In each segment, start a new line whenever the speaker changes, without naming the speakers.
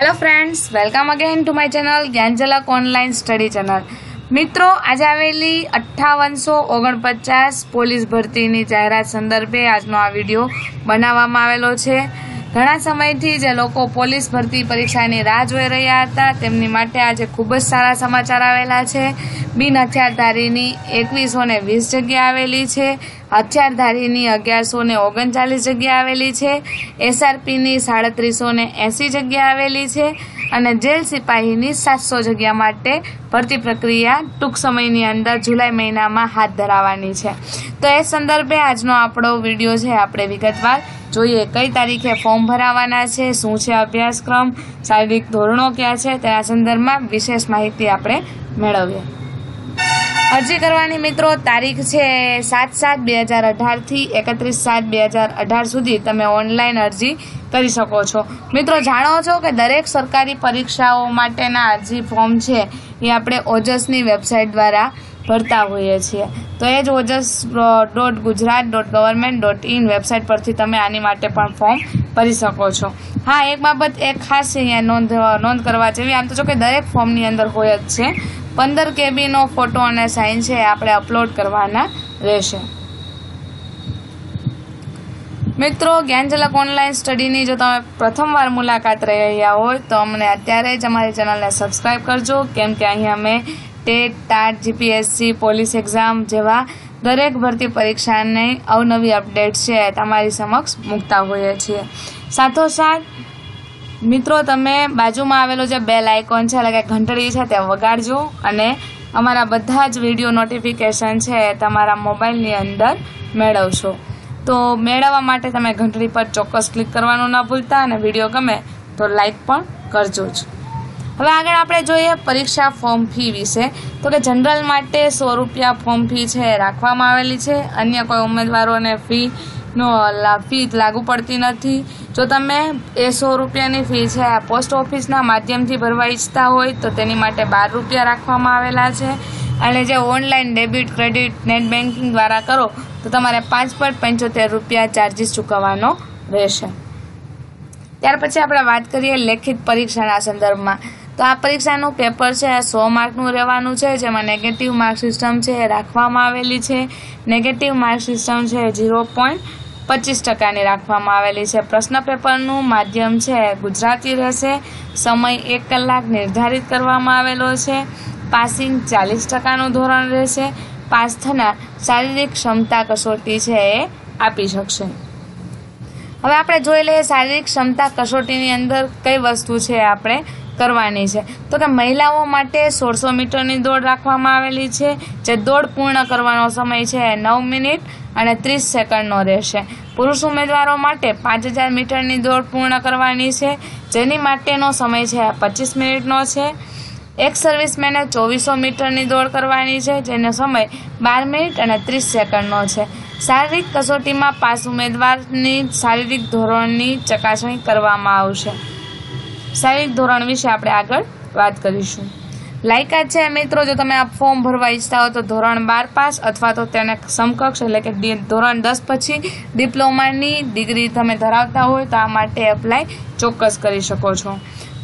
Hello friends welcome again to my channel Gyanjalak online study channel મિત્રો, આજે આવેલી અઠ્ઠાવનસો ઓગણપચાસ પોલીસ ભરતીની જાહેરાત સંદર્ભે આજનો આ વીડિયો બનાવવામાં આવેલો છે. ઘણા સમયથી જે લોકો પોલીસ ભરતી પરીક્ષાની રાહ જોઈ રહ્યા હતા, તેમની માટે આજે ખૂબ જ સારા સમાચાર આવેલા છે. બિન હથિયારધારીની એકવીસો ને વીસ જગ્યા આવેલી છે. હથિયારધારીની અગિયારસો ને ઓગણચાલીસ જગ્યા આવેલી છે. એસઆરપીની સાડત્રીસો ને એંસી જગ્યા આવેલી છે અને જેલ સિપાહીની સાતસો જગ્યા માટે ભરતી પ્રક્રિયા ટૂંક સમયની અંદર જુલાઈ મહિનામાં હાથ ધરાવવાની છે. તો એ સંદર્ભે આજનો આપણો વીડિયો છે. આપણે વિગતવાર જોઈએ, કઈ તારીખે ફોર્મ ભરાવાના છે, શું છે અભ્યાસક્રમ, શારીરિક ધોરણો ક્યાં છે તેના સંદર્ભમાં વિશેષ માહિતી આપણે મેળવીએ. અરજી કરવાની મિત્રો, તારીખ છે સાત સાત બે હજાર અઢારથી એકત્રીસ સાત બે હજાર અઢાર સુધી તમે ઓનલાઈન અરજી કરી શકો છો. મિત્રો, જાણો છો કે દરેક સરકારી પરીક્ષાઓ માટેના અરજી ફોર્મ છે, એ આપણે ઓજસની વેબસાઇટ દ્વારા ભરતા હોઈએ છીએ. તો એ જ Ojas dot Gujarat dot government dot in website પરથી તમે આની માટે પણ ફોર્મ ભરી શકો છો. હા, એક બાબત એક ખાસ અહીંયા નોંધ નોંધ કરવા જેવી, આમ તો જો કે દરેક ફોર્મની અંદર હોય જ છે. પંદર કેબીનો ફોટો અને સાઇન છે એ આપણે અપલોડ કરવાના રહેશે. મિત્રો જ્ઞાનજલક ઓનલાઈન સ્ટડીની જો તમે પ્રથમવાર મુલાકાત રહી રહ્યા હોય તો અમને અત્યારે જ અમારી ચેનલને સબસ્ક્રાઈબ કરજો. કેમ કે અહીં અમે TET TAT GPSC police exam જેવા દરેક ભરતી પરીક્ષાની અવનવી અપડેટ છે તમારી સમક્ષ મૂકતા હોઈએ છીએ. સાથોસાથ, મિત્રો, તમે બાજુમાં આવેલો જે બેલ આઇકોન છે, એટલે કે ઘંટડી છે તે વગાડજો અને અમારા બધા જ વીડિયો નોટિફિકેશન છે તમારા મોબાઈલની અંદર મેળવશો. તો મેળવવા માટે તમે ઘંટડી પર ચોક્કસ ક્લિક કરવાનું ન ભૂલતા અને વીડિયો ગમે તો લાઈક પણ કરજો જ. હવે આગળ આપણે જોઈએ પરીક્ષા ફોર્મ ફી વિશે. તો કે જનરલ માટે સો રૂપિયા ફોર્મ ફી છે, રાખવામાં આવેલી છે. અન્ય કોઈ ઉમેદવારોને ફી નો ફી લાગુ પડતી નથી. જો તમે એ સો રૂપિયાની ફી છે, આ પોસ્ટ ઓફિસના માધ્યમથી ભરવા ઈચ્છતા હોય, તો તેની માટે બાર રૂપિયા રાખવામાં આવેલા છે. અને જે online debit credit net banking દ્વારા કરો, તો તમારે પાંચ પોઈન્ટ પંચોતેર રૂપિયા ચાર્જિસ ચૂકવવાનો રહેશે. ત્યાર પછી આપણે વાત કરીએ લેખિત પરીક્ષાના સંદર્ભમાં. તો આ પરીક્ષાનું પેપર છે સો માર્કનું રહેવાનું છે, જેમાં નેગેટિવ માર્ક સિસ્ટમ છે એ રાખવામાં આવેલી છે. નેગેટિવ માર્ક સિસ્ટમ છે ઝીરો પોઈન્ટ પચીસ ટકાની રાખવામાં આવેલી છે. પ્રશ્ન પેપરનું માધ્યમ છે ગુજરાતી રહેશે. સમય એક કલાક નિર્ધારિત કરવામાં આવેલો છે. પાસિંગ ચાલીસ ટકાનું ધોરણ રહેશે. પાસ થનાર શારીરિક ક્ષમતા કસોટી છે એ આપી શકશે. હવે આપણે જોઈ લઈએ શારીરિક ક્ષમતા કસોટીની અંદર કઈ વસ્તુ છે આપણે કરવાની છે. તો કે મહિલાઓ માટે સોળસો મીટરની દોડ રાખવામાં આવેલી છે. જે દોડ પૂર્ણ કરવાનો સમય છે નવ મિનિટ અને ત્રીસ સેકન્ડનો રહેશે. પુરુષ ઉમેદવારો માટે પાંચ હજાર મીટરની દોડ પૂર્ણ કરવાની છે. જેની માટેનો સમય છે પચીસ મિનિટનો છે. એક સર્વિસમેને ચોવીસો મીટરની દોડ કરવાની છે, જેનો સમય બાર મિનિટ અને ત્રીસ સેકન્ડનો છે. શારીરિક કસોટીમાં પાસ ઉમેદવારની શારીરિક ધોરણની ચકાસણી કરવામાં આવશે. શારીરિક ધોરણ વિશે આપણે આગળ વાત કરીશું. લાયકાત છે મિત્રો, જો તમે આ ફોર્મ ભરવા ઈચ્છતા હો તો ધોરણ બાર પાસ અથવા તો તેને સમકક્ષ એટલે કે ધોરણ દસ પછી ડિપ્લોમાની ડિગ્રી તમે ધરાવતા હોય તો આ માટે એપ્લાય ચોક્કસ કરી શકો છો.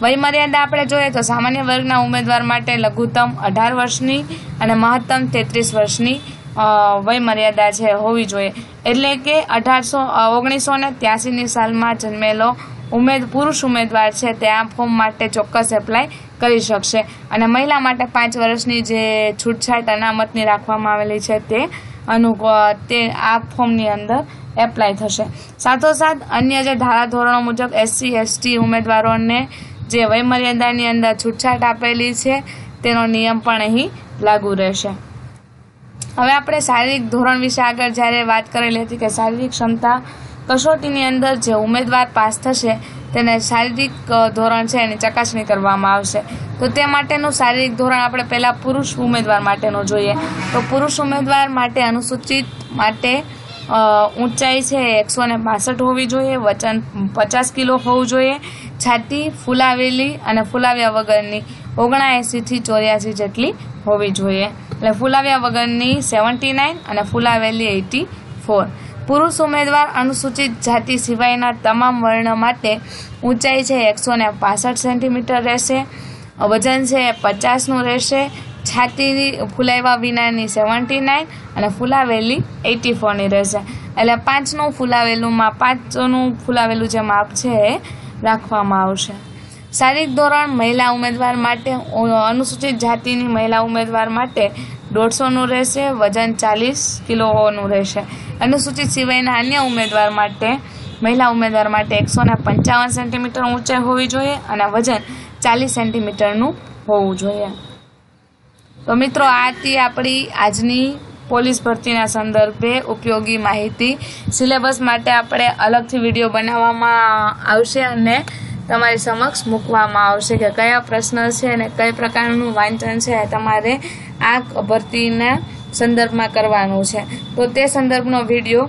વયમર્યાદા આપણે જોઈએ તો સામાન્ય વર્ગના ઉમેદવાર માટે લઘુત્તમ અઢાર વર્ષની અને મહત્તમ તેત્રીસ વર્ષની વયમર્યાદા છે હોવી જોઈએ. એટલે કે અઢારસો ઓગણીસો ને ત્યાસીની સાલમાં જન્મેલો ઉમેદ, પુરુષ ઉમેદવાર છે, તે આ ફોર્મ માટે ચોક્કસ એપ્લાય કરી શકશે. અને મહિલા માટે પાંચ વર્ષની જે છૂટછાટ અનામતની રાખવામાં આવેલી છે, તે અનુ, તે આ ફોર્મની અંદર એપ્લાય થશે. સાથોસાથ, અન્ય જે ધારાધોરણો મુજબ એસસી એસટી ઉમેદવારોને જે વયમર્યાદાની અંદર છૂટછાટ આપેલી છે, તેનો નિયમ પણ અહીં લાગુ રહેશે. હવે આપણે શારીરિક ધોરણ વિશે આગળ જ્યારે વાત કરેલી હતી કે શારીરિક ક્ષમતા કસોટીની અંદર જે ઉમેદવાર પાસ થશે તેને શારીરિક ધોરણ છે એની ચકાસણી કરવામાં આવશે. તો તે માટેનું શારીરિક ધોરણ આપણે પહેલાં પુરુષ ઉમેદવાર માટેનું જોઈએ. તો પુરુષ ઉમેદવાર માટે અનુસૂચિત માટે ઊંચાઈ છે એકસો ને બાસઠ હોવી જોઈએ વચન પચાસ કિલો હોવું જોઈએ, છાતી ફૂલાવેલી અને ફૂલાવ્યા વગરની ઓગણાએંસીથી ચોર્યાસી જેટલી હોવી જોઈએ. એટલે ફૂલાવ્યા વગરની સેવન્ટી નાઇન અને ફૂલાવેલી એટી ફોર. પુરુષ ઉમેદવાર અનુસૂચિત જાતિ સિવાયના તમામ વર્ણ માટે ઊંચાઈ છે, એકસો ને પાસઠ સેન્ટીમીટર રહેશે, વજન છે પચાસનું રહેશે, છાતીની ફૂલાવ્યા વિનાની સેવન્ટી નાઇન અને ફૂલાવેલી એટી ફોરની રહેશે. એટલે પાંચનું ફૂલાવેલુંમાં પાંચનું ફૂલાવેલું જે માપ છે એ રાખવામાં આવશે. શારીરિક ધોરણ મહિલા ઉમેદવાર માટે, અનુસૂચિત જાતિની મહિલા ઉમેદવાર માટે દોઢસોનું રહેશે, વજન ચાલીસ કિલોનું રહેશે. અનુસૂચિત સિવાયના અન્ય ઉમેદવાર માટે, મહિલા ઉમેદવાર માટે એકસો ને પંચાવન સેન્ટીમીટર ઊંચાઈ હોવી જોઈએ અને વજન ચાલીસ સેન્ટીમીટરનું હોવું જોઈએ. તો મિત્રો, આ હતી આપણી આજની પોલીસ ભરતીના સંદર્ભે ઉપયોગી માહિતી. સિલેબસ માટે આપણે અલગથી વીડિયો બનાવવામાં આવશે અને તમારી સમક્ષ મૂકવામાં આવશે કે કયા પ્રશ્ન છે અને કઈ પ્રકારનું વાંચન છે તમારે આ ભરતીના સંદર્ભમાં કરવાનું છે. તો તે સંદર્ભનો વીડિયો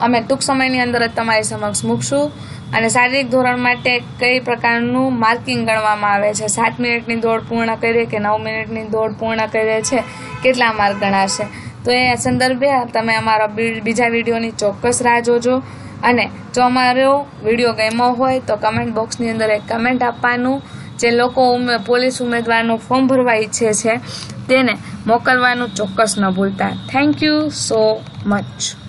અમે ટૂંક સમયની અંદર જ તમારી સમક્ષ મૂકશું અને શારીરિક ધોરણ માટે કઈ પ્રકારનું માર્કિંગ ગણવામાં આવે છે? સાત મિનિટની દોડ પૂર્ણ કરીએ કે નવ મિનિટની દોડ પૂર્ણ કરીએ છે? કેટલા માર્ક ગણાશે? તો એ સંદર્ભે તમે અમારા બીજા વિડીયોની ચોક્કસ રાહ જોજો અને જો અમારો વીડિયો ગમ્યો હોય તો કમેન્ટ બોક્સની અંદર એક કમેન્ટ આપવાનું જે લોકો પોલીસ ઉમેદવારનું ફોર્મ ભરવા ઈચ્છે છે, તેને મોકલવાનું ચોક્કસ ન ભૂલતા. Thank you so much